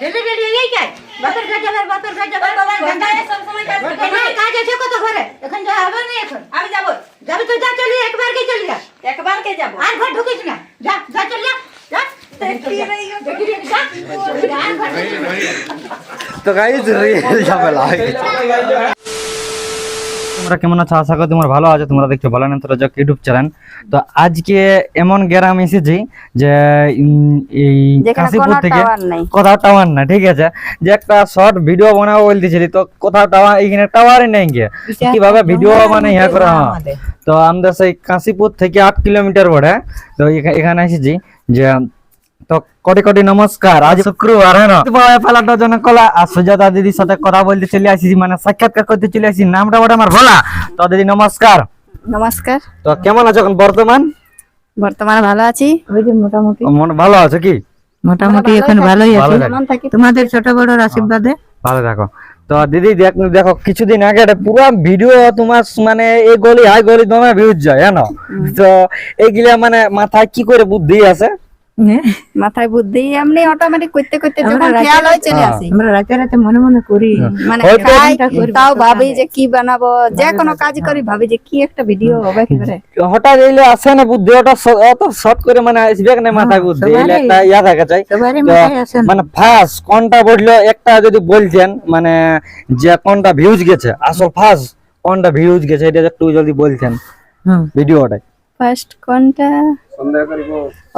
Daily daily এই কাজ। বাতর কাজ আবার বাতর কাজ আবার বাবা, ঘন্টায় সবসময় কাজ। করতে না, হয়। কাজ আছে কত ঘরে? এখন যা হবে না এখন। আমি যাব। যাবি তো যা চলি একবার কে চলি যা। একবার কে যাব? আর ঘর ঢুকিস না। যা যা চল যা। তো গাইজ রিয়েল ঝামেলা হয়ে গেছে। তোমরা কেমন আছো? আশা করি তোমরা ভালো আছো তোমরা দেখছ ভালো নেত্রজক ইউটিউব চ্যানেল। তো আজকে এমন গ্রাম এসেছি যে এই কাশীপুর থেকে। কোথাও টাওয়ার না ঠিক আছে? যে একটা শর্ট ভিডিও বানাবো বলতেছিলি তো কোথাও টাওয়ার এখানে টাওয়ারই নেই গিয়ে। কীভাবে ভিডিও মানে ইয়া করা? হয় তো আমাদের সেই কাশীপুর থেকে আট কিলোমিটার পড়ে তো এখা- এখানে এসেছি যে তো কোটি কোটি নমস্কার। আজ শুক্রবার হ্যাঁ না? ফেলাটার জন্য কলা আর সুজাতা দিদির সাথে কথা বলতে চলে আসিছি মানে সাক্ষাৎকার করতে চলে আসি নামটা বটে আমার ভোলা। তো দিদি নমস্কার। নমস্কার। তো কেমন আছো এখন বর্তমান? বর্তমানে ভালো আছি। ওই যে মোটামুটি মন ভালো আছো কি? মোটামুটি এখন ভালোই ভালো আছে। তোমাদের ছোট বড়র আশীর্বাদে। ভালো থাকো। তো দিদি দেখ দেখো কিছুদিন আগে একটা পুরো ভিডিও তোমার মানে এই গলি হাই গলি তোমার ভিউজ যায় জানো তো এইগুলা মানে মাথায় কি করে বুদ্ধি আছে? মাথায় বুদ্ধি এমনি অটোমেটিক করতে করতে যখন খেয়াল হয় চলে হ্যাঁ। আসি। আমরা রাতে রাতে মনে মনে করি মানে তাও ভাবি যে কি বানাবো যে কোনো কাজ করি ভাবি যে কি একটা ভিডিও হবে কি করে হঠাৎ এলে আসে না বুদ্ধি ওটা অত শর্ট করে মানে আসবে না মাথায় বুদ্ধি এলে একটা ইয়া থাকা চাই। মানে ফার্স্ট কোনটা বলল একটা যদি বলছেন মানে যে কোনটা ভিউজ গেছে আসল ফার্স্ট কোনটা ভিউজ গেছে এটা একটু জলদি বলছেন হুম। ভিডিওটা ফার্স্ট কোনটা?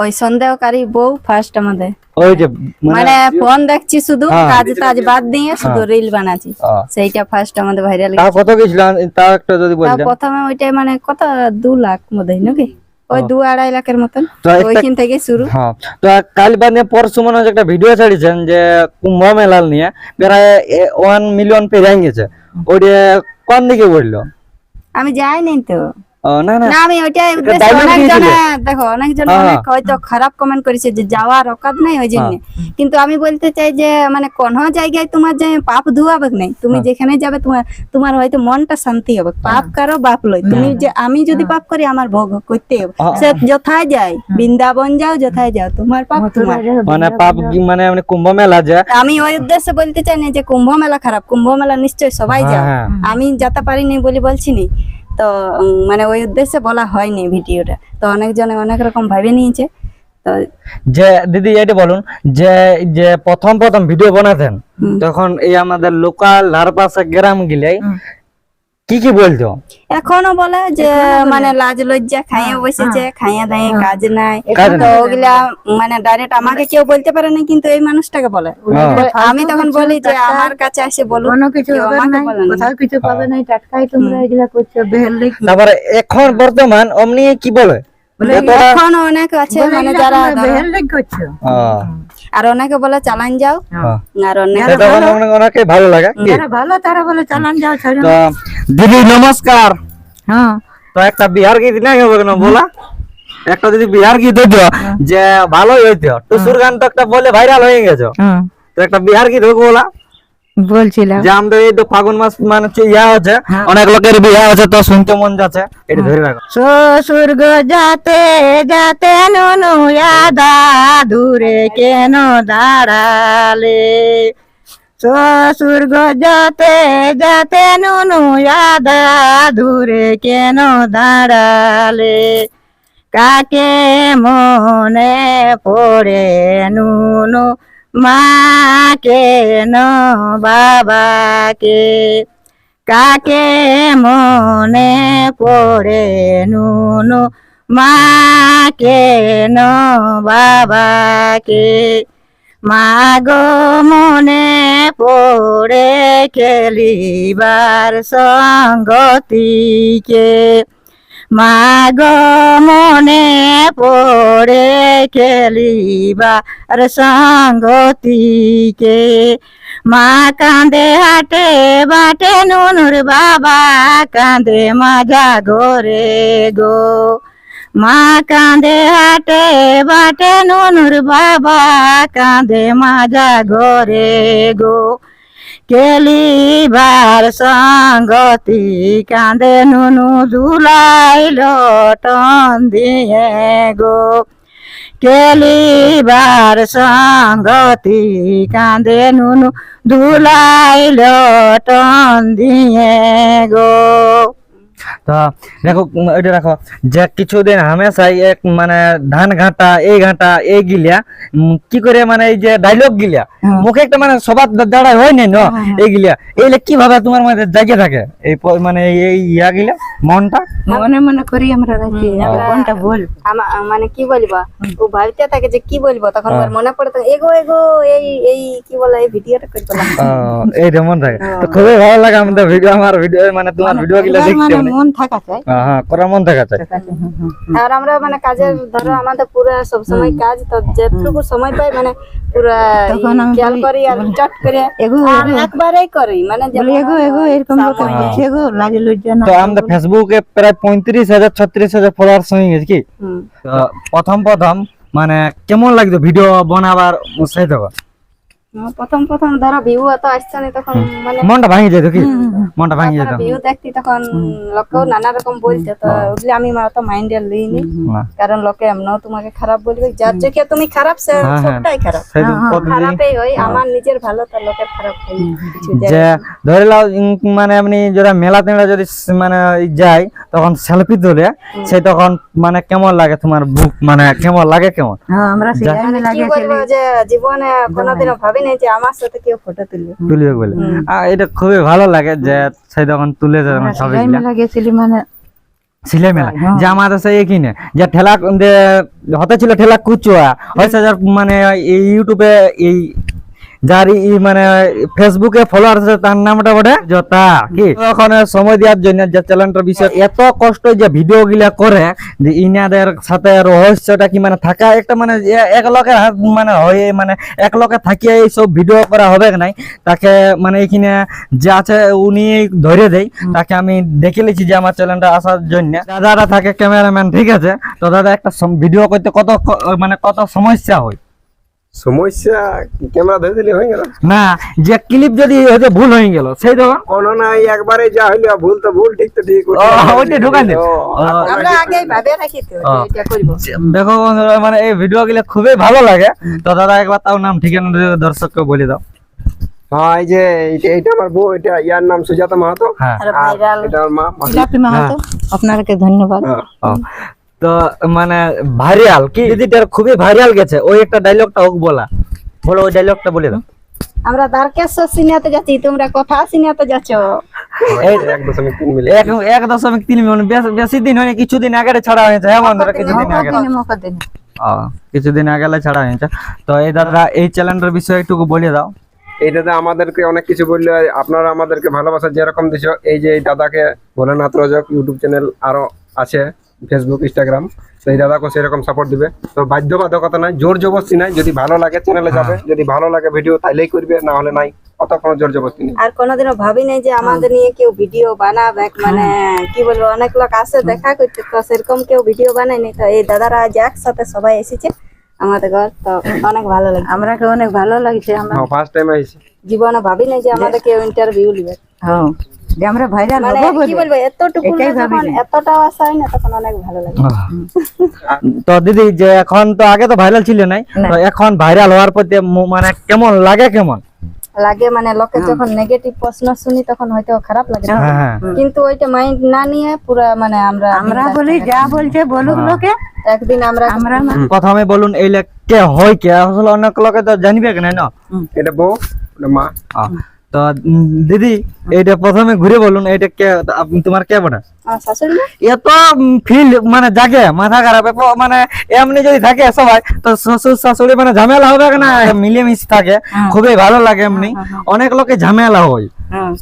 ওই সন্দেহকারী বউ ফার্স্ট আমাদের। ওই যে মানে মানে ফোন দেখছি শুধু হ্যাঁ। কাজ টাজ বাদ দিয়ে শুধু রিল বানাচ্ছি। সেইটা ফার্স্ট আমাদের ভাইরাল তাও কত গেছিল? তাও একটা যদি তাও বলতেন প্রথমে ওইটা মানে কত? দু লাখ মধ্যে নাকি? ওই দু আড়াই লাখের মতন। তো ওইখান থেকে শুরু। হ্যাঁ। তো কাল বাদে পরশু মনে একটা ভিডিও ছাড়িয়েছেন যে কুম্ভ মেলাল নিয়ে প্রায় ওয়ান মিলিয়ন পেরিয়ে গেছে ওইটা কোন দিকে বলল আমি যাই নাই তো। না না। না আমি ওইটাই উদ্দেশ্য dialogue অনেকজনে দিয়েছিলে? দেখো অনেকজন হ্যাঁ। অনেক হয়তো খারাপ কমেন্ট করেছে যে যাওয়ার অকাত নাই ওই জন্য। কিন্তু আমি বলতে চাই যে মানে কোন জায়গায় তোমার যে পাপ ধোয়াবে নাই তুমি হ্যাঁ। যেখানে যাবে তোমার তোমার হয়তো মনটা শান্তি হবে। পাপ কারও বাপ লই তুমি যে আমি যদি পাপ করি আমার ভোগ করতে হবে। হ্যাঁ। সে যথায় যাই বৃন্দাবন যাও যথায় যাও। তোমার পাপ তোমার। মানে পাপ কি- মানে কুম্ভ মেলা যে। আমি ওই উদ্দেশ্যে বলতে চাই না যে কুম্ভ মেলা খারাপ। কুম্ভ মেলা নিশ্চয় সবাই যাও। হ্যাঁ, আমি যেতে পারিনি বলে বলছি নি। তো মানে ওই উদ্দেশ্যে বলা হয়নি ভিডিওটা। তো অনেকজনে অনেক রকম ভাবে নিয়েছে। তো যে দিদি এটা বলুন যে যে প্রথম প্রথম ভিডিও বানাতেন তখন এই আমাদের লোকাল লারপাসা গ্রাম গিলাই কি কি বলতো এখনও বলে যে মানে লাজ লজ্জা খাইয়ে বসেছে খাইয়ে দাইয়ে কাজ নাই। তো ওগুলা মানে ডাইরেক্ট আমাকে কেউ বলতে পারে না কিন্তু এই মানুষটাকে বলে। আমি তখন বলি যে আমার কাছে এসে বলুন কোনো কিছু বলে। কোথাও কিছু পাবে নাই টাটকাই তোমরা এগুলা করছ তারপরে এখন বর্তমান অমনি কি বলে? এতটা- এখনও অনেক আছে মানে যারা আর অনেকে বলে চালান যাও। আর অনেক ভালো লাগে। ভালো তারা বলে চালান যাও দিদি নমস্কার। হ্যাঁ। তো একটা বিহার গীত নাই হবে কেন বলা? একটা যদি বিহার গীত হইতো যে ভালোই হইতো। টুসুর গান তো একটা বলে ভাইরাল হয়ে গেছে। হ্যাঁ। তো একটা বিহার গীত হোক বলা। বলছিলাম। যে আমাদের এই তো ফাগুন মাস মানে ইয়া আছে অনেক লোকের বিয়া আছে তো শুনতে মন যাচ্ছে। এটা ধরে রাখো। শ্বশুর গো যাতে যাতে নুনু দূরে কেন দাঁড়ালে? শ্বশুর গো যাতে যাতে নুনু ইয়াদা দূরে কেন দাঁড়ালে? কাকে মনে পড়ে নুনু? মা কেন বাবাকে। কাকে মনে পড়ে নুনু? মা কেন বাবাকে। মা গো মনে পড়ে খেলিবার সঙ্গতিকে। মা গো মনে পড়ে খেলিবার সঙ্গতিকে। মা কাঁদে হাটে বাটে, নুনুর বাবা কাঁদে মাজা গোরে গো। মা কাঁদে, হাটে, বাটে, নুনুর বাবা কাঁদে মাজা গোরে গো। কেলিবার সঙ্গতি কাঁদে, নুনু দুলাই লটন দিয়ে গো। কেলিবার সঙ্গতি কাঁদে, নুনু ধুলাইল টন দিয়ে গো। তো দেখো এটা রাখো যে কিছুদিন হামেশাই এক মানে ধান ঘাটা এই ঘাটা এই গিলা উম, কি করে মানে এই যে ডাইলগ গিলা মুখে একটা মানে সবার দাঁড়ায় হয় নাই না এই গিলা এইলে কীভাবে তোমার মানে জায়গা থাকে? এই মানে এই ইয়া গিলা মনটা? মনে মনে করি আমরা রাখি কোনটা বল মানে কি বলব? ও ভাবতে থাকে যে কি বলব? তখন ওর মনে পড়ে এগো এগো এই এই কি বলে এই ভিডিওটা করে পেলাম আহ, এই মন থাকে। তো খুবই ভালো লাগে আমাদের ভিডিও আমার ভিডিও মানে তোমার ভিডিও গিলা দেখতে মানে মন। থাকা চাই। হ্যাঁ, হ্যাঁ করার মন থাকা চাই। আর আমরা মানে কাজের ধরো আমাদের পুরো সব সময় কাজ তো যেটুকু সময় পাই মানে পুরো খেয়াল করি আর চট করে এগো, আর একবারেই করি মানে এগো এগো এরকম লোক বলছে লাগে লজ্জা না। তো আমাদের ফেসবুকে প্রায় পঁয়ত্রিশ হাজার ছত্রিশ হাজার ফলোয়ার্স হয়ে গেছে কি? প্রথম প্রথম মানে কেমন লাগতো ভিডিও বানাবার উৎসাহিত প্রথম প্রথম ধরো ভিউ এত আসছে না তখন মানে মনটা ভাঙে যেত কি? মনটা ভাঙে যেত। ভিউ দেখতি তখন লোকেও নানা রকম বলছে তো ওগুলি আমি অত মাইন্ডে লইনি। কারণ লোকে এমনও তোমাকে খারাপ বলবে যার চোখে তুমি খারাপ সে হ্যাঁ, হ্যাঁ। সবটাই খারাপ। প্রতিদিন খারাপই হয় আমার নিজের ভালো তো লোকের খারাপ হয়। যে ধরে লাও মানে এমনি যারা মেলা তেলা যদি মানে যাই তখন সেলফি তোলে সে তখন মানে কেমন লাগে তোমার বুক মানে কেমন লাগে কেমন? হ্যাঁ আমরা লাগে যে জীবনে কোনোদিনও ভাবি নাই যে আমার সাথে কেউ ফটো তুলবে। তুলিবে বলে। আর এটা খুবই ভালো লাগে যে সে তখন তুলে যখন সিরিয়াল মেলা গেছিলি মানে? সিলাই মেলা যে আমাদের সেই এখানে যে ঠেলা যে হতে ছিল ঠেলা কুচুয়া হয়েছে যার মানে এই ইউটিউবে এই যার ই মানে ফেসবুকে ফলোয়ার আছে তার নামটা বটে জতা কি? ওখানে সময় দেওয়ার জন্য যে চ্যানেলটার বিষয় এত কষ্ট যে ভিডিও গিলা করে যে ইনাদের সাথে রহস্যটা কি মানে থাকা একটা মানে এক লোকের হাত মানে হয়ে মানে এক লোকে থাকিয়ে এই সব ভিডিও করা হবে নাই? তাকে মানে এখানে যে আছে উনি ধরে দেয় তাকে আমি দেখে লিছি যে আমার চ্যানেলটা আসার জন্য। দাদারা থাকে ক্যামেরাম্যান ঠিক আছে? তো দাদা একটা ভিডিও করতে কত মানে কত সমস্যা হয়? সমস্যা ক্যামেরা ধরে দিলে হয়ে গেল। না যে ক্লিপ যদি হয়তো ভুল হয়ে গেল সেই তখন কোনো নাই একবারে যা হইল ভুল তো ভুল ঠিক তো ঠিক ওইটা ঢোকান দে। আমরা আগেই ভাবে রাখি তো এটা করব। দেখো বন্ধুরা, মানে এই ভিডিও গুলো খুবই ভালো লাগে। তো দাদা একবার তাও নাম ঠিকানা দর্শককে বলে দাও। হ্যাঁ এই যে এইটা- এইটা আমার বউ এটা ইয়ার নাম সুজাতা মাহাতো। হ্যাঁ। এটা আমার মা। মাহাতো। আপনাকে ধন্যবাদ। হ্যাঁ। তো মানে ভাইরাল কি? দিদিটার খুবই ভাইরাল গেছে। ওই একটা ডায়লগটা হোক বলা। বলো ওই ডায়লগটা বলে দাও। আমরা দ্বারকেশ্বর সিনেমাতে যাচ্ছি তোমরা কথা সিনেমাতে যাচ্ছ। এক দশমিক তিন মিলিয়ন বেশি দিন হয়নি কিছুদিন আগে ছাড়া হয়েছে হ্যাঁ বন্ধুরা কিছুদিন আগে কিছুদিন আগে ছাড়া হয়েছে। তো এই দাদা এই চ্যানেলটার বিষয়ে একটু বলে দাও। এইটাতে আমাদেরকে অনেক কিছু বললে। আপনারা আমাদেরকে ভালোবাসা যেরকম দিছ এই যে এই দাদাকে ভোলেনাথ রজক ইউটিউব চ্যানেল আরও আছে। ফেসবুক ইনস্টাগ্রাম সেই দাদাকে সেরকম সাপোর্ট দিবে। তো বাধ্যবাধকতা নাই জোর জবরদস্তি নাই। যদি ভালো লাগে চ্যানেলে যাবে যদি ভালো লাগে ভিডিও তাইলেই করবে না হলে নাই। অত কোনো জোর জবরদস্তি নেই। আর কোনোদিনও ভাবি নাই যে আমাদের নিয়ে কেউ ভিডিও বানাবে। মানে কি বলব অনেক লোক আসে দেখা করতে। তো সেরকম কেউ ভিডিও বানায়নি। তো এই দাদারা আজ একসাথে সবাই এসেছে আমাদের ঘর। তো অনেক ভালো লাগে আমরাকে অনেক ভালো লাগছে আমরা হ্যাঁ ফার্স্ট টাইম আইছি। জীবনে ভাবি নাই যে আমাদের কেউ ইন্টারভিউ নিবে। হ্যাঁ। যে আমরা ভাইরাল মানে হব কি বলব এতটুকু যখন এতটাও আশা হয় না তখন অনেক ভালো লাগে। তো দিদি যে এখন তো আগে তো ভাইরাল ছিল নাই তো এখন ভাইরাল হওয়ার প্রতি মু- মানে কেমন লাগে কেমন? লাগে মানে লোকের যখন নেগেটিভ প্রশ্ন শুনি তখন হয়তো খারাপ লাগে হ্যাঁ হ্যাঁ। কিন্তু ওইটা মাইন্ড না নিয়ে পুরো মানে আমরা আমরা বলি যা বলছে বলুক লোকে। একদিন আমরা আমরা প্রথমে বলুন এই কে হয় কে? আসলে অনেক লোকে তো জানিবে কেন না? এটা বউ মা। তো দিদি এটা প্রথমে ঘুরে বলুন এটা কে তোমার কে বটে? আমার এত ফিল মানে জাগে মাথা খারাপ মানে এমনি যদি থাকে সবাই তো শ্বশুর শাশুড়ি মানে ঝামেলা হবে না মিলেমিশে থাকে খুবই ভালো লাগে এমনি। অনেক লোকে ঝামেলা হয়। হ্যাঁ।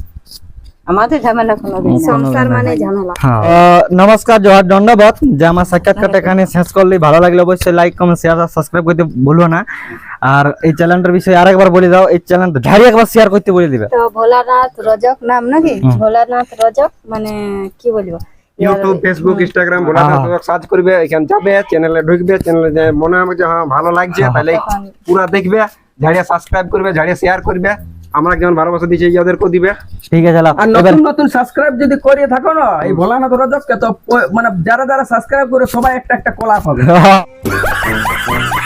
আমাদের ঝামেলা কোনো সংসার মানে ঝামেলা। আহ, নমস্কার জোহার দণ্ডবাদ যে আমার সাক্ষাৎকারটা এখানে শেষ করলে ভালো লাগলে অবশ্যই লাইক কমেন্ট শেয়ার আর সাবস্ক্রাইব করতে ভুলবো না। আর এই চ্যানেলটার বিষয়ে আরেকবার বলে দাও এই চ্যানেলটা ঝাড়ি একবার শেয়ার করতে বলে দিবে। তো ভোলানাথ রজক নাম নাকি? ভোলানাথ রজক মানে কি বলব? YouTube Facebook Instagram Bholanath Rajak search করবে এখানে যাবে চ্যানেলে ঢুকবে চ্যানেলে মনে হবে যে হ্যাঁ ভালো লাগছে তাহলে পুরা দেখবে ঝাড়িয়া সাবস্ক্রাইব করবে ঝাড়িয়া শেয়ার করবে। আমরা যেমন ভালোবাসা দিচ্ছি ওদেরকেও দিবে। ঠিক আছে আর নতুন নতুন সাবস্ক্রাইব যদি করিয়ে থাকো না এই ভোলানাথ রজককে তো মানে যারা যারা সাবস্ক্রাইব করে সবাই একটা একটা কলা পাবে